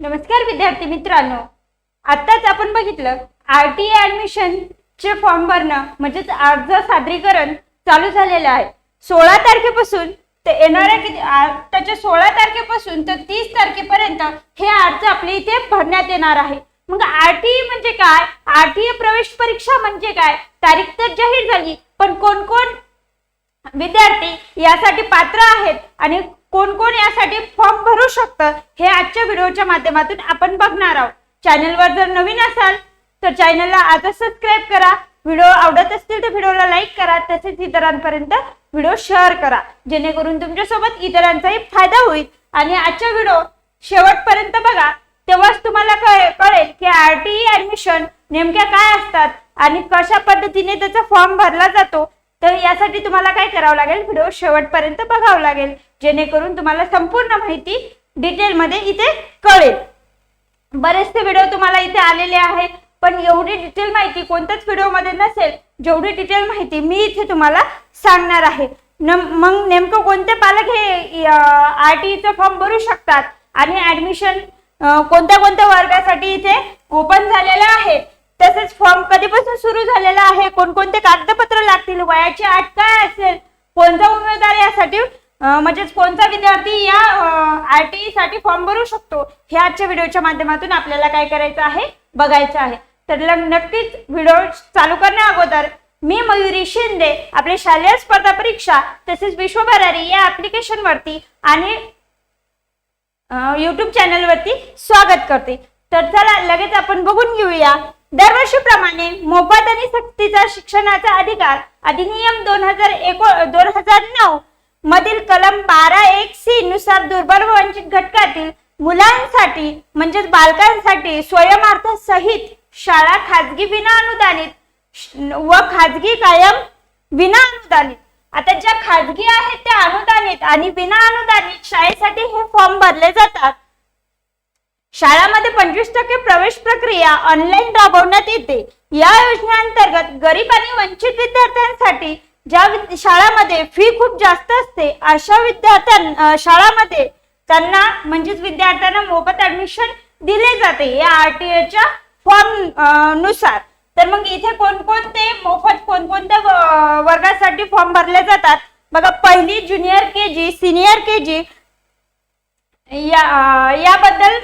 नमस्कार विद्यार्थी मित्रांनो. आत्ताच आपण बघितलं आर टी ऍडमिशनचे फॉर्म भरणं म्हणजेच अर्ज सादरीकरण चालू झालेलं आहे. सोळा तारखेपासून ते येणाऱ्या किती आताच्या सोळा तारखेपासून तर तीस तारखेपर्यंत हे अर्ज आपल्या इथे भरण्यात येणार आहे. मग आर टी म्हणजे काय? आर टी प्रवेश परीक्षा म्हणजे काय? तारीख तर जाहीर झाली पण कोण कोण विद्यार्थी यासाठी पात्र आहेत आणि कोण कोण यासाठी फॉर्म भरू शकतं हे आजच्या व्हिडिओच्या माध्यमातून आपण बघणार आहोत. चॅनलवर जर नवीन असाल तर चॅनलला आजच सबस्क्राईब करा. व्हिडिओ आवडत असतील तर व्हिडिओला लाईक करा. तसेच इतरांपर्यंत व्हिडिओ शेअर करा. जेणेकरून तुमच्यासोबत इतरांचाही फायदा होईल. आणि आजचा व्हिडिओ शेवटपर्यंत बघा. तेव्हाच तुम्हाला कळेल की आर टी ई ऍडमिशन नेमक्या काय असतात आणि कशा पद्धतीने त्याचा फॉर्म भरला जातो. तर यासाठी तुम्हाला काय करावं लागेल? व्हिडिओ शेवटपर्यंत बघावं लागेल. जेणेकरून तुम्हाला संपूर्ण माहिती डिटेलमध्ये इथे कळेल. बरेचसे व्हिडिओ तुम्हाला इथे आलेले आहे पण एवढी डिटेल माहिती कोणत्याच व्हिडिओमध्ये नसेल जेवढी डिटेल माहिती मी इथे तुम्हाला सांगणार आहे. न मग नेमकं कोणते पालक हे आर टीचं फॉर्म भरू शकतात? आणि ऍडमिशन कोणत्या कोणत्या वर्गासाठी इथे ओपन झालेलं आहे? तसेच फॉर्म कधीपासून सुरू झालेला आहे? कोणकोणते कागदपत्र लागतील? वयाची अट काय असेल? कोणता उमेदवार यासाठी म्हणजेच कोणता विद्यार्थी या आर टी साठी फॉर्म भरू शकतो? हे आजच्या व्हिडिओच्या माध्यमातून आपल्याला काय करायचं आहे? बघायचं आहे. तर नक्कीच व्हिडिओ चालू करण्या अगोदर मी मयुरी शिंदे आपली शालेय स्पर्धा परीक्षा तसेच विश्वभरारी या ऍप्लिकेशन वरती आणि युट्यूब चॅनलवरती स्वागत करते. तर चला लगेच आपण बघून घेऊया. दरवर्षीप्रमाणे मोफत आणि सक्तीचा शिक्षणाचा अधिकार अधिनियम दोन हजार एको दोन हजार नऊ मधील कलम बारा एक सी नुसार दुर्बल व वंचित घटकातील मुलांसाठी म्हणजेच बालकांसाठी स्वयंअर्थ सहित शाळा खाजगी विना अनुदानित व खाजगी कायम विना अनुदानित. आता ज्या खाजगी आहेत त्या अनुदानित आणि विना अनुदानित शाळेसाठी हे फॉर्म भरले जातात. शाळामध्ये पंचवीस टक्के प्रवेश प्रक्रिया ऑनलाईन राबवण्यात येते. या योजनेअंतर्गत गरीब आणि वंचित विद्यार्थ्यांसाठी ज्या विद- शाळामध्ये फी खूप जास्त असते अशा विद्यार्थ्यां शाळामध्ये त्यांना म्हणजेच विद्यार्थ्यांना मोफत ऍडमिशन दिले जाते. या आरटीएच्या फॉर्मनुसार. तर मग इथे कोणकोणते मोफत कोणकोणत्या वर्गासाठी फॉर्म भरले जातात? बघा पहिली junior K G senior K जी. या याबद्दल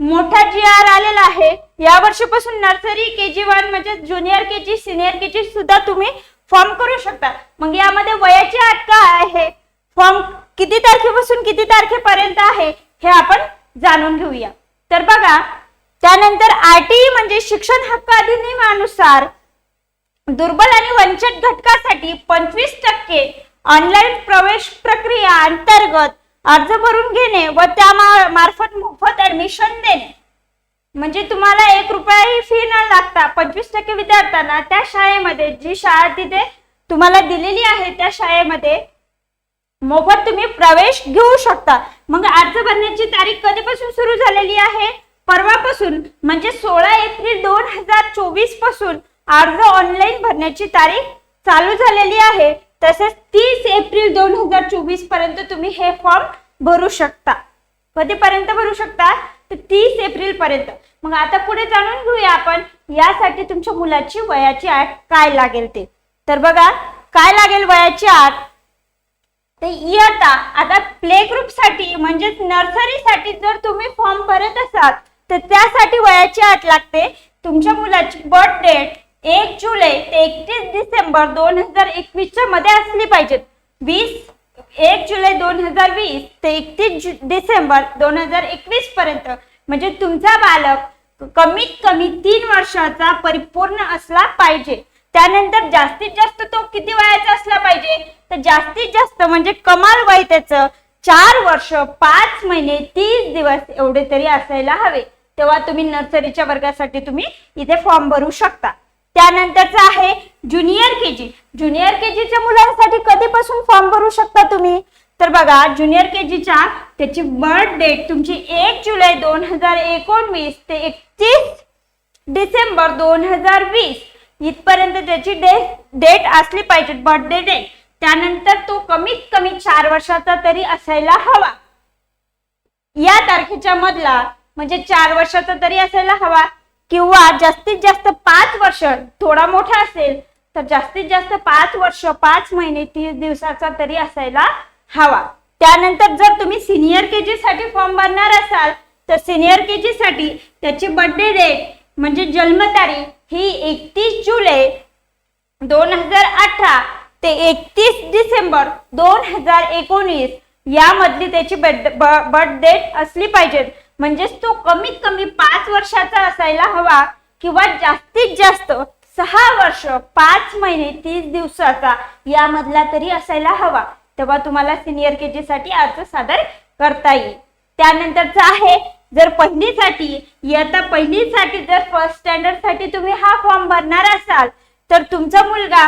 मोठा जी आर आलेला आहे. या वर्षीपासून नर्सरी के जी वन म्हणजे junior K G senior K G सुद्धा तुम्ही फॉर्म करू शकता. मग यामध्ये वयाची अट काय आहे? फॉर्म किती तारखेपासून किती तारखेपर्यंत आहे? हे आपण जाणून घेऊया. तर बघा त्यानंतर आरटीई म्हणजे शिक्षण हक्क अधिनियमानुसार दुर्बल आणि वंचित घटकासाठी पंचवीस टक्के ऑनलाईन प्रवेश प्रक्रिया अंतर्गत अर्ज भरून घेणे व त्या मार्फत मोफत ऍडमिशन देणे. म्हणजे तुम्हाला एक रुपयाही फी न लागता पंचवीस टक्के विद्यार्थ्यांना त्या शाळेमध्ये जी शाळा तिथे तुम्हाला दिलेली आहे त्या शाळेमध्ये मोफत तुम्ही प्रवेश घेऊ शकता. मग अर्ज भरण्याची तारीख कधीपासून सुरू झालेली आहे? परवापासून म्हणजे सोळा एप्रिल दोन हजार चोवीसपासून अर्ज ऑनलाईन भरण्याची तारीख चालू झालेली आहे. तसेच तीस एप्रिल दोन हजार चोवीसपर्यंत तुम्ही हे फॉर्म भरू शकता. कधीपर्यंत भरू शकता? तर तीस एप्रिल पर्यंत. मग आता पुढे जाणून घेऊया आपण यासाठी तुमच्या मुलाची वयाची आठ काय लागेल ते. तर बघा काय लागेल वयाची आठ? ते इयत्ता आता प्ले ग्रुपसाठी म्हणजेच नर्सरी साठी जर तुम्ही फॉर्म भरत असाल तर त्यासाठी वयाची अट लागते. तुमच्या मुलाची बर्थ डेट एक जुलै ते एकतीस डिसेंबर दोन हजार एकवीसच्या मध्ये असली पाहिजेत. वीस एक जुलै दोन हजार वीस ते एकतीस डिसेंबर दोन हजार एकवीस पर्यंत. म्हणजे तुमचा बालक कमीत कमी तीन वर्षाचा परिपूर्ण असला पाहिजे. त्यानंतर जास्तीत जास्त तो किती वयाचा असला पाहिजे? तर जास्तीत जास्त म्हणजे कमाल वय त्याचं चार वर्ष पाच महिने तीस दिवस एवढे तरी असायला हवे. तेव्हा तुम्ही नर्सरीच्या वर्गासाठी तुम्ही इथे फॉर्म भरू शकता. त्यानंतरचं आहे junior K G junior K जीच्या मुलांसाठी कधीपासून फॉर्म भरू शकता तुम्ही? तर बघा ज्युनियर के जीच्या त्याची बर्थ डेट तुमची एक जुलै दोन हजार एकोणवीस ते एकतीस डिसेंबर दोन हजार वीस. इथपर्यंत त्याची डे डेट असली पाहिजे बर्थडे डेट त्यानंतर तो कमीत कमी चार वर्षाचा तरी असायला हवा. या तारखेच्या मधला म्हणजे चार वर्षाचा तरी असायला हवा. किंवा जास्तीत जास्त पाच वर्ष थोडा मोठा असेल तर जास्तीत जास्त पाच वर्ष पाच महिने तीस दिवसाचा तरी असायला हवा. त्यानंतर जर तुम्ही सिनियर के जी साठी फॉर्म भरणार असाल तर सिनियर के जी साठी त्याची बर्थडे डेट म्हणजे जन्मतारीख ही एकतीस जुलै दोन हजार अठरा ते एकतीस डिसेंबर दोन हजार एकोणीस यामधली त्याची बर्थ डेट असली पाहिजे म्हणजेच तो कमीत कमी पाच वर्षाचा असायला हवा किंवा जास्तीत जास्त सहा वर्ष पाच महिने तीस दिवसाचा यामधला तरी असायला हवा. तेव्हा तुम्हाला सिनियर के जी साठी अर्ज सादर करता येईल. त्यानंतरचा आहे जर पहिलीसाठी इयत्ता पहिलीसाठी जर फर्स्ट स्टँडर्डसाठी तुम्ही हा फॉर्म भरणार असाल तर तुमचा मुलगा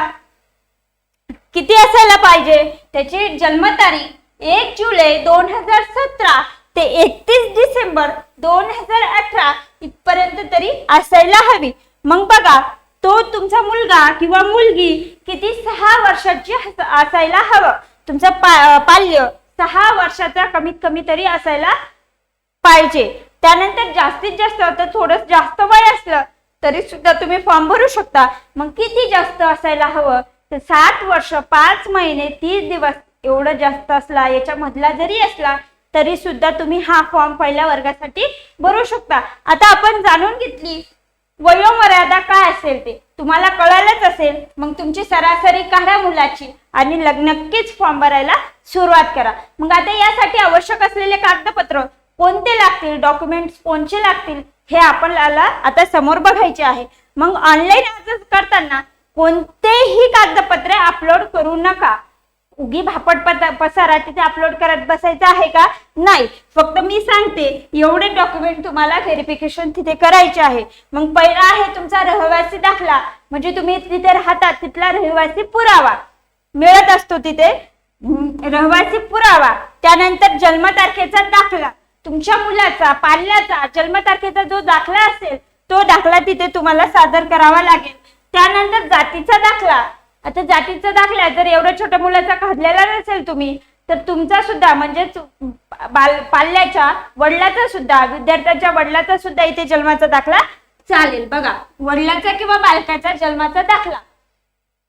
किती असायला पाहिजे? त्याची जन्मतारीख एक जुलै दोन हजार सतरा. ते एकतीस डिसेंबर दोन हजार अठरा इथपर्यंत तरी असायला हवी. मग बघा तो तुमचा मुलगा किंवा मुलगी किती सहा वर्षाची असायला हवं. तुमचं पा पाल्य सहा वर्षाचा कमीत कमी तरी असायला पाहिजे. त्यानंतर जास्तीत जास्त तर थोडं जास्त वय असलं तरी सुद्धा तुम्ही फॉर्म भरू शकता. मग किती जास्त असायला हवं? तर सात वर्ष पाच महिने तीस दिवस एवढं जास्त असला याच्या मधला जरी असला तरी सुद्धा तुम्ही हा फॉर्म पहिल्या वर्गासाठी भरू शकता. आता आपण जाणून घेतली वयोमर्यादा काय असेल ते. तुम्हाला कळालंच असेल. मग तुमची सरासरी काढा मुलाची आणि नक्कीच फॉर्म भरायला सुरुवात करा. मग आता यासाठी आवश्यक असलेले कागदपत्र कोणते लागतील? डॉक्युमेंट्स कोणते लागतील? हे आपल्याला आता समोर बघायचे आहे. मग ऑनलाईन अर्ज करताना कोणतेही कागदपत्रे अपलोड करू नका. उगी भापट पत- पसारा तिथे अपलोड करत बसायचं आहे का? नाही. फक्त मी सांगते एवढे डॉक्युमेंट तुम्हाला व्हेरिफिकेशन तिथे करायचे आहे. मग पहिला आहे तुमचा रहिवासी दाखला. म्हणजे तुम्ही तिथे राहतात तिथला रहिवासी पुरावा. मिळत असतो तिथे. रहिवासी पुरावा. त्यानंतर जन्मतारखेचा दाखला. तुमच्या मुलाचा पाल्याचा जन्मतारखेचा जो दाखला असेल तो दाखला तिथे तुम्हाला सादर करावा लागेल. त्यानंतर जातीचा दाखला. आता जातीचा दाखला जर एवढ्या छोट्या मुलाचा घातलेला नसेल तुम्ही तर तुमचा सुद्धा म्हणजेच बाल पाल्याच्या वडिलाचा सुद्धा विद्यार्थ्याच्या वडिलाचा सुद्धा इथे जन्माचा दाखला चालेल. बघा वडिलाचा किंवा बालकाचा जन्माचा दाखला.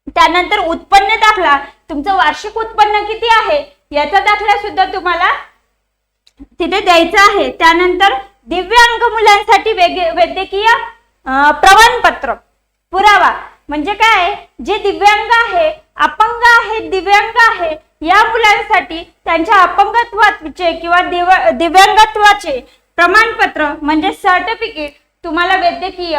त्यानंतर उत्पन्न दाखला. तुमचं वार्षिक उत्पन्न किती आहे? याचा दाखला सुद्धा तुम्हाला तिथे द्यायचं आहे. त्यानंतर दिव्यांग मुलांसाठी वैद्यकीय प्रमाणपत्र पुरावा. म्हणजे काय? जे दिव्यांग आहे अपंग आहे दिव्यांग आहे या मुलांसाठी त्यांच्या अपंगत्वाचे किंवा दिव- दिव्यांगत्वाचे प्रमाणपत्र म्हणजे सर्टिफिकेट तुम्हाला वैद्यकीय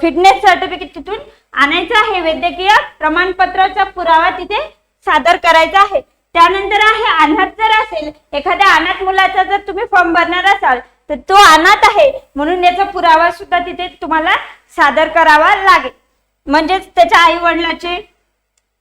फिटनेस सर्टिफिकेट तिथून आणायचं आहे. वैद्यकीय प्रमाणपत्राचा पुरावा तिथे सादर करायचा आहे. त्यानंतर आहे अनाथ जर असेल एखाद्या अनाथ मुलाचा जर तुम्ही फॉर्म भरणार असाल तर तो अनाथ आहे. म्हणून याचा पुरावा सुद्धा तिथे तुम्हाला सादर करावा लागेल. म्हणजेच त्याच्या आई वडिलाचे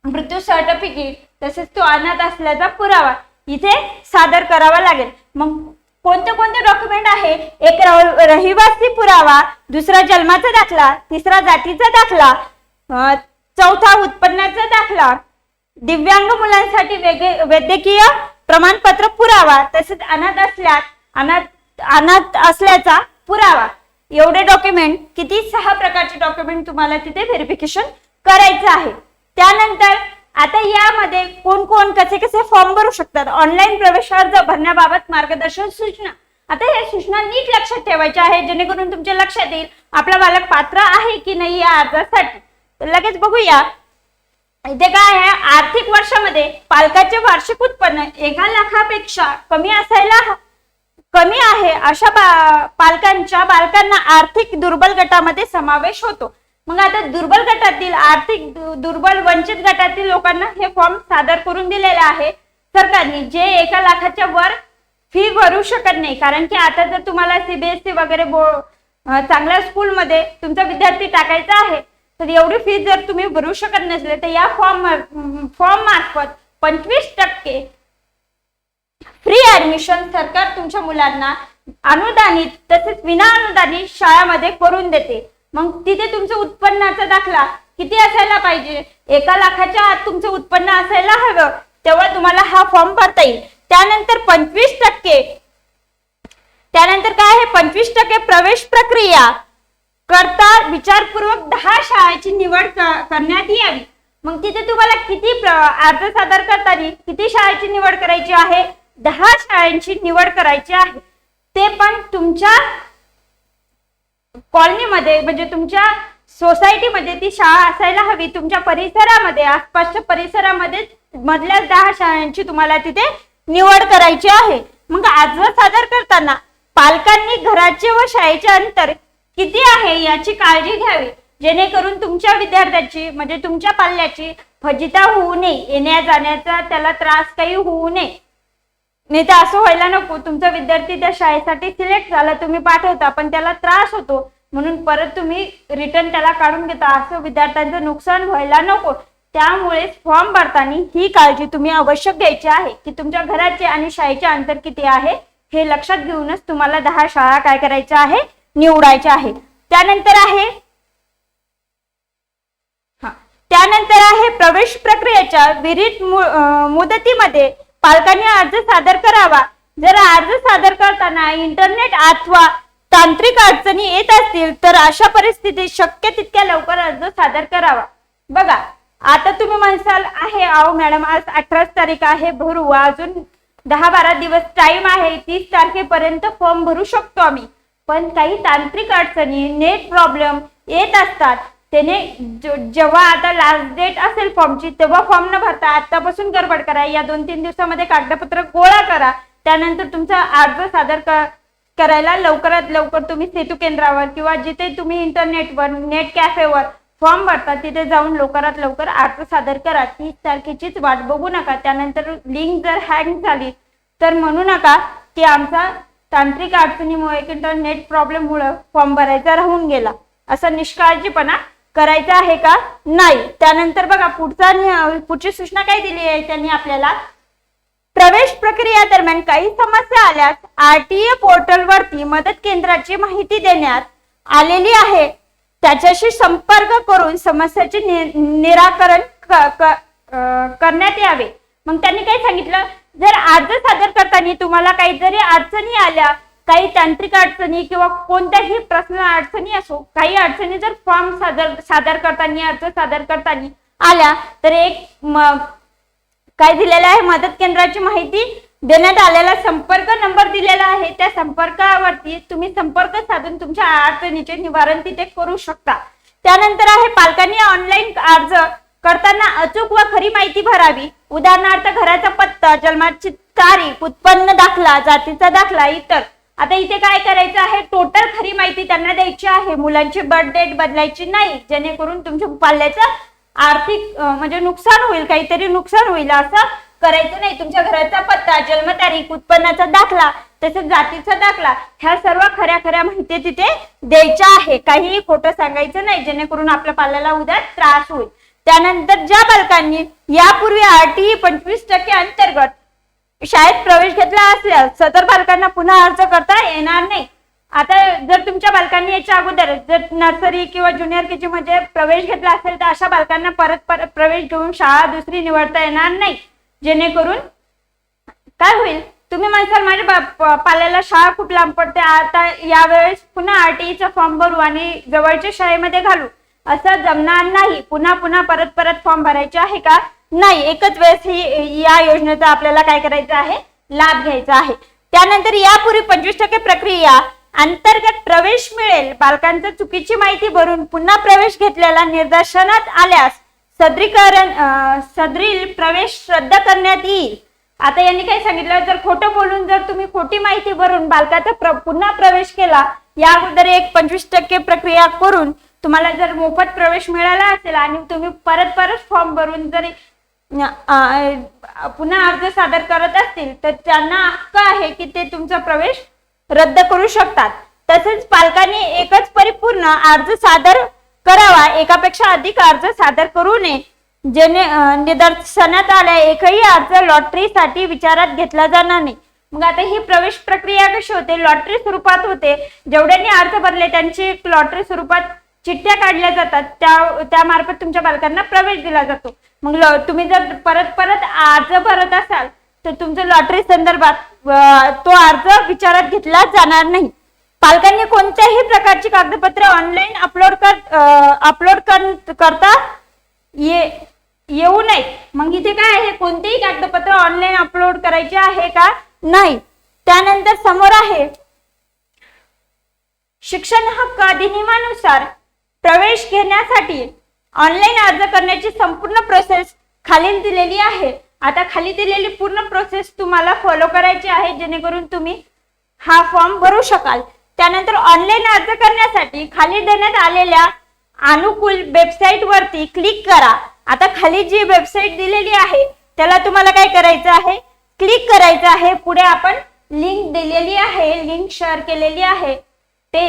मृत्यू सर्टिफिकेट तसेच तो अनाथ असल्याचा पुरावा इथे सादर करावा लागेल. मग कोणते कोणते डॉक्युमेंट आहे? एक रहिवासी पुरावा दुसरा जन्माचा दाखला तिसरा जातीचा दाखला चौथा उत्पन्नाचा दाखला दिव्यांग मुलांसाठी वेगळे वैद्यकीय प्रमाणपत्र पुरावा तसेच अनाथ असल्यास अनाथ अनाथ असल्याचा पुरावा. एवढे डॉक्युमेंट किती सहा प्रकारचे डॉक्युमेंट तुम्हाला तिथे व्हेरिफिकेशन करायचं आहे. त्यानंतर आता यामध्ये कोण कोण कसे कसे फॉर्म भरू शकतात? ऑनलाईन प्रवेश अर्ज भरण्याबाबत मार्गदर्शन सूचना. आता या सूचना नीट लक्षात ठेवायच्या आहे जेणेकरून तुमच्या लक्षात येईल आपला बालक पात्र आहे की नाही या अर्जासाठी. तर लगेच बघूया. इथे काय आहे? आर्थिक वर्षामध्ये पालकाचे वार्षिक उत्पन्न एका लाखापेक्षा कमी असायला कमी आहे अशा पालकांच्या बालकांना आर्थिक दुर्बल गटामध्ये समावेश होतो. मग आता दुर्बल गटातील आर्थिक दुर्बल वंचित गटातील लोकांना हे फॉर्म सादर करून दिलेले आहे. सरकारने जे एका लाखाच्या वर फी भरू शकत नाही. कारण की आता जर तुम्हाला सीबीएसई वगैरे चांगल्या स्कूलमध्ये तुमचा विद्यार्थी टाकायचा आहे तर एवढी फी जर तुम्ही भरू शकत नसले तर या फॉर्म फॉर्म मार्फत पंचवीस टक्के फ्री ऍडमिशन सरकार तुमच्या मुलांना अनुदानित तसेच विना अनुदानित शाळामध्ये करून देते. मग तिथे तुमचं उत्पन्नाचा दाखला किती असायला पाहिजे? एका लाखाच्या आत तुमचं उत्पन्न असायला हवं. तेव्हा तुम्हाला हा फॉर्म भरता येईल. त्यानंतर पंचवीस टक्के. त्यानंतर काय आहे? पंचवीस टक्के प्रवेश प्रक्रिया करता विचारपूर्वक दहा शाळेची निवड करण्यात यावी. मग तिथे तुम्हाला किती अर्ज सादर करताना किती शाळेची निवड करायची आहे? दहा शाळांची निवड करायची आहे. ते पण तुमच्या कॉलनीमध्ये म्हणजे तुमच्या सोसायटीमध्ये ती शाळा असायला हवी. तुमच्या परिसरामध्ये आसपासच्या परिसरामध्ये मधल्या दहा शाळांची तुम्हाला तिथे निवड करायची आहे. मग अर्ज सादर करताना पालकांनी घराचे व शाळेचे अंतर किती आहे याची काळजी घ्यावी. जेणेकरून तुमच्या विद्यार्थ्याची म्हणजे तुमच्या पाल्याची फजिता होऊ नये. येण्या जाण्याचा त्याला त्रास काही होऊ नये. नाही तर असं व्हायला नको. तुमचा विद्यार्थी त्या शाळेसाठी सिलेक्ट झाला तुम्ही पाठवता पण त्याला त्रास होतो. म्हणून परत तुम्ही रिटर्न त्याला काढून घेता. असं विद्यार्थ्यांचं नुकसान व्हायला नको. त्यामुळे फॉर्म भरताना ही काळजी तुम्ही आवश्यक घ्यायची आहे की तुमच्या घराचे आणि शाळेचे अंतर किती आहे हे लक्षात घेऊनच तुम्हाला दहा शाळा काय करायच्या आहे निवडायच्या आहे. त्यानंतर आहे हा. त्यानंतर आहे प्रवेश प्रक्रियेच्या विरित मु- मुदतीमध्ये पालकांनी अर्ज सादर करावा. जर अर्ज सादर करताना इंटरनेट अथवा तांत्रिक अडचणी येत असतील तर अशा परिस्थितीत शक्य तितक्या लवकर अर्ज सादर करावा. बघा आता तुम्ही म्हणसाल आहे अहो मॅडम आज अठराच तारीख आहे भरू अजून दहा बारा दिवस टाइम आहे तीस तारखेपर्यंत फॉर्म भरू शकतो आम्ही. पण काही तांत्रिक अडचणी नेट प्रॉब्लेम येत असतात. त्याने जेव्हा आता लास्ट डेट असेल फॉर्मची तेव्हा फॉर्म न भरता आतापासून गडबड करा. या दोन तीन दिवसामध्ये कागदपत्र गोळा करा. त्यानंतर तुमचा अर्ज सादर करायला लवकरात लवकर तुम्ही सेतू केंद्रावर किंवा जिथे तुम्ही इंटरनेटवर नेट कॅफेवर फॉर्म भरता तिथे जाऊन लवकरात लवकर अर्ज सादर करा. तीस तारखेचीच वाट बघू नका. त्यानंतर लिंक जर हँग झाली तर म्हणू नका की आमचा तांत्रिक अडचणीमुळे किंवा नेट प्रॉब्लेममुळे फॉर्म भरायचा राहून गेला. असा निष्काळजीपणा करायचं आहे का? नाही. त्यानंतर बघा पुढचा पुढची सूचना काय दिली आहे त्यांनी आपल्याला? प्रवेश प्रक्रिया दरम्यान काही समस्या आल्यास आरटीए पोर्टल वरती मदत केंद्राची माहिती देण्यात आलेली आहे. त्याच्याशी संपर्क करून समस्याचे नि- निराकरण करण्यात यावे. मग त्यांनी काय सांगितलं? जर अर्ज सादर करताना तुम्हाला काही जरी अडचणी आल्या काही तांत्रिक अडचणी किंवा कोणत्याही प्रश्न अडचणी असो काही अडचणी जर फॉर्म सादर सादर करताना अर्ज सादर करताना आल्या तर एक काय दिलेलं आहे मदत केंद्राची माहिती देण्यात आलेला संपर्क नंबर दिलेला आहे. त्या संपर्कावरती तुम्ही संपर्क साधून तुमच्या अडचणीचे निवारण तिथे करू शकता. त्यानंतर आहे पालकांनी ऑनलाईन अर्ज करताना अचूक व खरी माहिती भरावी. उदाहरणार्थ घराचा पत्ता जन्माची तारीख उत्पन्न दाखला जातीचा दाखला इतर आता इथे काय करायचं आहे? टोटल खरी माहिती त्यांना द्यायची आहे. मुलांची बर्थ डेट बदलायची नाही. जेणेकरून तुमच्या पाल्याचं आर्थिक म्हणजे नुकसान होईल. काहीतरी नुकसान होईल असं करायचं नाही. तुमच्या घराचा पत्ता जन्मतारीख उत्पन्नाचा दाखला तसेच जातीचा दाखला ह्या सर्व खऱ्या खऱ्या माहिती तिथे द्यायच्या आहे. काहीही खोटं सांगायचं नाही जेणेकरून आपल्या पाल्याला उद्या त्रास होईल. त्यानंतर ज्या बालकांनी यापूर्वी आरटीई पंचवीस टक्के अंतर्गत शाळेत प्रवेश घेतला असल्यास सदर बालकांना पुन्हा अर्ज करता येणार नाही. आता जर तुमच्या बालकांनी याच्या अगोदर जर नर्सरी किंवा ज्युनियर के जी मध्ये प्रवेश घेतला असेल तर अशा बालकांना परत परत प्रवेश घेऊन शाळा दुसरी निवडता येणार नाही. जेणेकरून काय होईल? तुम्ही म्हणसाल माझ्या पाल्याला शाळा खूप लांब पडते आता यावेळेस पुन्हा आरटीईचा फॉर्म भरू आणि जवळच्या शाळेमध्ये घालू. असं जमणार नाही. पुन्हा पुन्हा परत परत फॉर्म भरायचे आहे का? नाही एकच वेळेस ही या योजनेचा आपल्याला काय करायचं आहे? लाभ घ्यायचा आहे. त्यानंतर यापूर्वी पंचवीस टक्के प्रक्रिया अंतर्गत प्रवेश मिळेल. बालकांचं चुकीची माहिती भरून पुन्हा प्रवेश घेतलेला निदर्शनात आल्यास सदरीकरण सदरील प्रवेश रद्द करण्यात येईल. आता यांनी काय सांगितलं जर खोटं बोलून जर तुम्ही खोटी माहिती भरून बालकाचा प्र, पुन्हा प्रवेश केला या अगोदर एक पंचवीस टक्के प्रक्रिया करून तुम्हाला जर मोफत प्रवेश मिळाला असेल आणि तुम्ही परत परत फॉर्म भरून जरी पुन्हा अर्ज सादर करत असतील तर त्यांना हक्क आहे की ते तुमचा प्रवेश रद्द करू शकतात. तसेच पालकांनी एकच परिपूर्ण अर्ज सादर करावा एकापेक्षा अधिक अर्ज सादर करू नये. जेणे निदर्शनात आल्या एकही अर्ज लॉटरीसाठी विचारात घेतला जाणार नाही. मग आता ही प्रवेश प्रक्रिया कशी होते? लॉटरी स्वरूपात होते. जेवढ्यांनी अर्ज भरले त्यांची लॉटरी स्वरूपात चिठ्ठ्या काढल्या जातात. त्या त्यामार्फत तुमच्या बालकांना प्रवेश दिला जातो. मग तुम्ही जर परत परत अर्ज भरत असाल तर तुमचं लॉटरी संदर्भात तो अर्ज विचारात घेतला जाणार नाही. पालकांनी कोणत्याही प्रकारची कागदपत्रे ऑनलाईन अपलोड कर अपलोड कर करता ये येऊ नये. मग इथे काय आहे? कोणतेही कागदपत्र ऑनलाईन अपलोड करायचे आहे का? नाही. त्यानंतर समोर आहे शिक्षण हक्क अधिनियमानुसार प्रवेश घेण्यासाठी ऑनलाईन अर्ज करण्याची संपूर्ण प्रोसेस खालील दिलेली आहे. आता खाली दिलेली पूर्ण प्रोसेस तुम्हाला फॉलो करायची आहे जेणेकरून तुम्ही हा फॉर्म भरू शकाल. त्यानंतर ऑनलाईन अर्ज करण्यासाठी खाली देण्यात आलेल्या अनुकूल वेबसाईट वरती क्लिक करा. आता खाली जी वेबसाईट दिलेली आहे त्याला तुम्हाला काय करायचं आहे? क्लिक करायचं आहे. पुढे आपण लिंक दिलेली आहे लिंक शेअर केलेली आहे. ते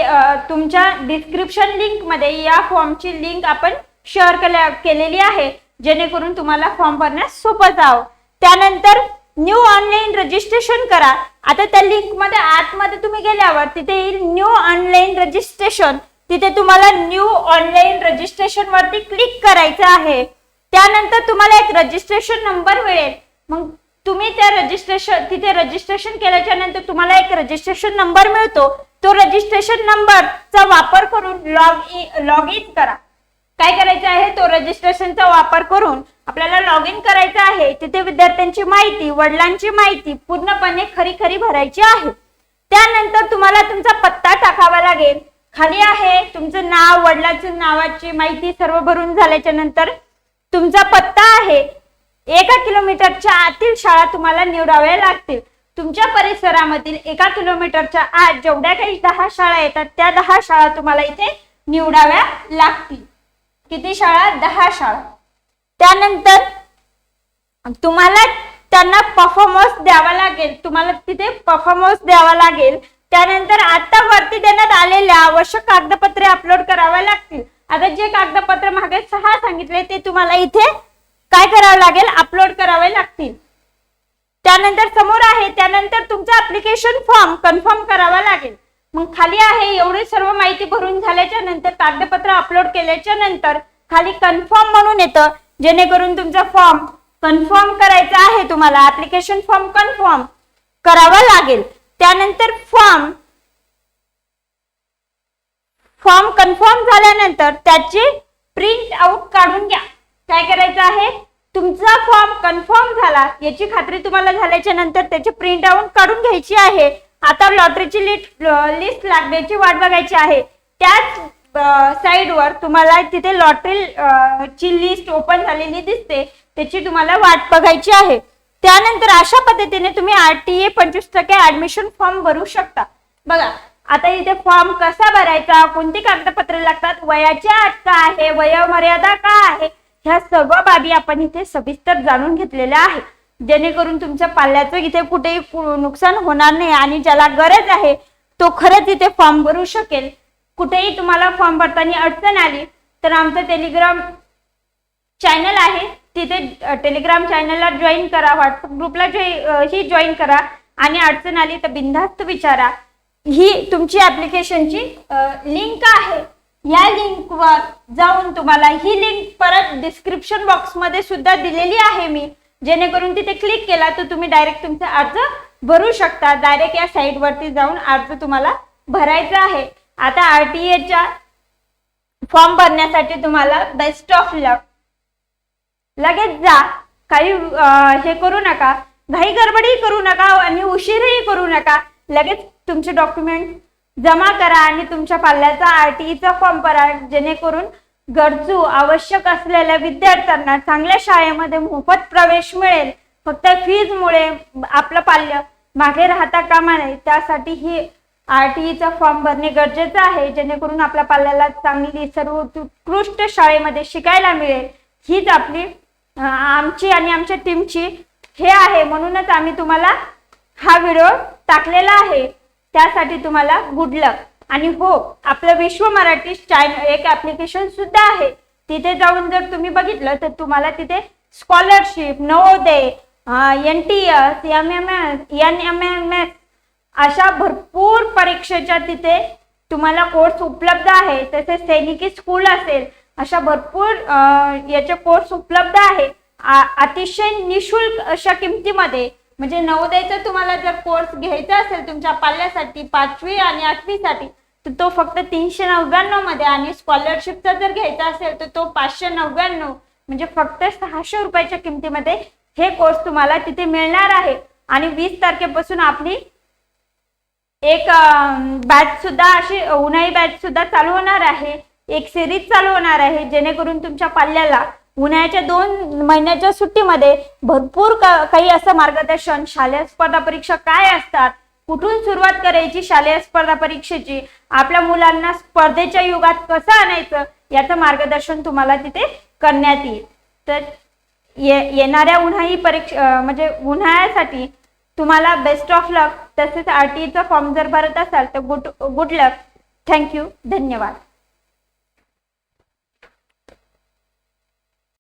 तुमच्या डिस्क्रिप्शन लिंकमध्ये या फॉर्मची लिंक आपण शेअर केलेली आहे जेणेकरून तुम्हाला फॉर्म भरण्यास सोपं जावं. त्यानंतर न्यू ऑनलाईन रजिस्ट्रेशन करा. आता त्या लिंकमध्ये आतमध्ये तुम्ही गेल्यावर तिथे येईल न्यू ऑनलाईन रजिस्ट्रेशन तिथे तुम्हाला न्यू ऑनलाईन रजिस्ट्रेशन वरती क्लिक करायचं आहे. त्यानंतर तुम्हाला एक रजिस्ट्रेशन नंबर मिळेल. मग तुम्ही त्या रजिस्ट्रेशन तिथे रजिस्ट्रेशन केल्याच्यानंतर तुम्हाला एक रजिस्ट्रेशन नंबर मिळतो. तो रजिस्ट्रेशन नंबरचा वापर करून लॉग इन लॉग इन करा. काय करायचं आहे? तो रजिस्ट्रेशनचा वापर करून आपल्याला लॉग इन करायचं आहे. तिथे विद्यार्थ्यांची माहिती वडिलांची माहिती पूर्णपणे खरी खरी भरायची आहे. त्यानंतर तुम्हाला तुमचा पत्ता टाकावा लागेल. खाली आहे. तुमचं नाव वडिलांचं नावाची माहिती सर्व भरून झाल्याच्यानंतर तुमचा पत्ता आहे. एका किलोमीटरच्या आतील शाळा तुम्हाला निवडाव्या लागतील. तुमच्या परिसरामधील एका किलोमीटरच्या आत जेवढ्या काही दहा शाळा येतात त्या दहा शाळा तुम्हाला इथे निवडाव्या लागतील. किती शाळा? दहा शाळा. त्यानंतर तुम्हाला त्यांना परफॉर्मन्स द्यावा लागेल. तुम्हाला तिथे परफॉर्मन्स द्यावा लागेल. त्यानंतर आता वरती देण्यात आलेल्या आवश्यक कागदपत्रे अपलोड कराव्या लागतील. आता जे कागदपत्र मागे सहा सांगितले ते तुम्हाला इथे काय करावं लागेल? अपलोड करावे लागतील. त्यानंतर समोर आहे त्यानंतर तुमचा अप्लिकेशन फॉर्म कन्फर्म करावा लागेल. मग खाली आहे एवढी सर्व माहिती भरून झाल्याच्यानंतर कागदपत्र अपलोड केल्याच्यानंतर खाली कन्फर्म म्हणून येतं जेणेकरून तुमचा फॉर्म कन्फर्म करायचा आहे तुम्हाला. ऍप्लिकेशन फॉर्म कन्फर्म करावा लागेल. त्यानंतर फॉर्म फॉर्म कन्फर्म झाल्यानंतर त्याची प्रिंट आउट काढून घ्या काय करायचं आहे तुमचा फॉर्म कन्फर्म झाला याची खात्री तुम्हाला झाल्याच्यानंतर त्याची प्रिंट आउट काढून घ्यायची आहे. आता लॉटरीची लिस्ट लिस्ट लागण्याची वाट बघायची आहे. त्याच साईडवर तुम्हाला तिथे लॉटरी ची लिस्ट ओपन झालेली दिसते त्याची तुम्हाला वाट बघायची आहे. त्यानंतर अशा पद्धतीने तुम्ही आरटीए पंचवीस टक्के ऍडमिशन फॉर्म भरू शकता. बघा आता इथे फॉर्म कसा भरायचा कोणती कागदपत्रे लागतात वयाची अट का आहे वयोमर्यादा का आहे ह्या सर्व बाबी आपण इथे सविस्तर जाणून घेतलेल्या आहे जेणेकरून तुमच्या पाल्याचं इथे कुठेही नुकसान होणार नाही आणि ज्याला गरज आहे तो खरंच इथे फॉर्म भरू शकेल. कुठेही तुम्हाला फॉर्म भरताना अडचण आली तर आमचं टेलिग्राम चॅनल आहे. तिथे टेलिग्राम चॅनलला जॉईन करा व्हॉट्सअप ग्रुपला ही जॉईन करा आणि अडचण आली तर बिनधास्त विचारा. ही तुमची ऍप्लिकेशनची लिंक आहे. या लिंकवर जाऊन तुम्हाला ही लिंक परत डिस्क्रिप्शन बॉक्समध्ये सुद्धा दिलेली आहे मी. जेणेकरून तिथे क्लिक केला तर तुम्ही डायरेक्ट तुमचा अर्ज भरू शकता. डायरेक्ट या साईटवरती जाऊन अर्ज तुम्हाला भरायचा आहे. आता आरटीएच्या फॉर्म भरण्यासाठी तुम्हाला बेस्ट ऑफ लक लगेच जा. काही हे करू नका. घाई गडबडी करू नका आणि उशीरही करू नका. लगेच तुमचे डॉक्युमेंट जमा करा आणि तुमच्या पाल्याचा आरटीईचा फॉर्म भरा. जेणेकरून गरजू आवश्यक असलेल्या विद्यार्थ्यांना चांगल्या शाळेमध्ये मोफत प्रवेश मिळेल. फक्त फीजमुळे आपलं पाल्य मागे राहता कामा नये. त्यासाठी ही आरटीईचा फॉर्म भरणे गरजेचं आहे. जेणेकरून आपल्या पाल्याला चांगली सर्वोत्कृष्ट शाळेमध्ये शिकायला मिळेल. हीच आपली आमची आणि आमच्या टीमची हे आहे. म्हणूनच आम्ही तुम्हाला हा व्हिडिओ टाकलेला आहे. त्यासाठी तुम्हाला गुड लक आणि हो आपलं विश्व मराठी चॅनल एक ऍप्लिकेशन सुद्धा आहे. तिथे जाऊन जर तुम्ही बघितलं तर तुम्हाला तिथे scholarship Navodaya N T S M M S N M M S अशा भरपूर परीक्षेच्या तिथे तुम्हाला कोर्स उपलब्ध आहे. तसेच सैनिकी स्कूल असेल अशा भरपूर याचे कोर्स उपलब्ध आहे. अतिशय निशुल्क अशा किमतीमध्ये म्हणजे नवोदयचा तुम्हाला जर कोर्स घ्यायचा असेल तुमच्या पाल्यासाठी पाचवी आणि आठवीसाठी तर तो फक्त तीनशे नव्याण्णवमध्ये आणि स्कॉलरशिपचा जर घ्यायचा असेल तर तो पाचशे नव्याण्णव म्हणजे फक्त सहाशे रुपयाच्या किमतीमध्ये हे कोर्स तुम्हाला तिथे मिळणार आहे. आणि वीस तारखेपासून आपली एक बॅच सुद्धा अशी उन्हाळी बॅच सुद्धा चालू होणार आहे. एक सिरीज चालू होणार आहे जेणेकरून तुमच्या पाल्याला उन्हाळ्याच्या दोन महिन्याच्या सुट्टीमध्ये भरपूर का- काही असं मार्गदर्शन शालेय स्पर्धा परीक्षा काय असतात कुठून सुरुवात करायची शालेय स्पर्धा परीक्षेची आपल्या मुलांना स्पर्धेच्या युगात कसं आणायचं याचं मार्गदर्शन तुम्हाला तिथे करण्यात येईल. तर ये येणाऱ्या उन्हाळी परीक्षा म्हणजे उन्हाळ्यासाठी तुम्हाला बेस्ट ऑफ लक तसेच आर टीचा फॉर्म जर भरत असाल तर गुड गुड लक थँक्यू धन्यवाद.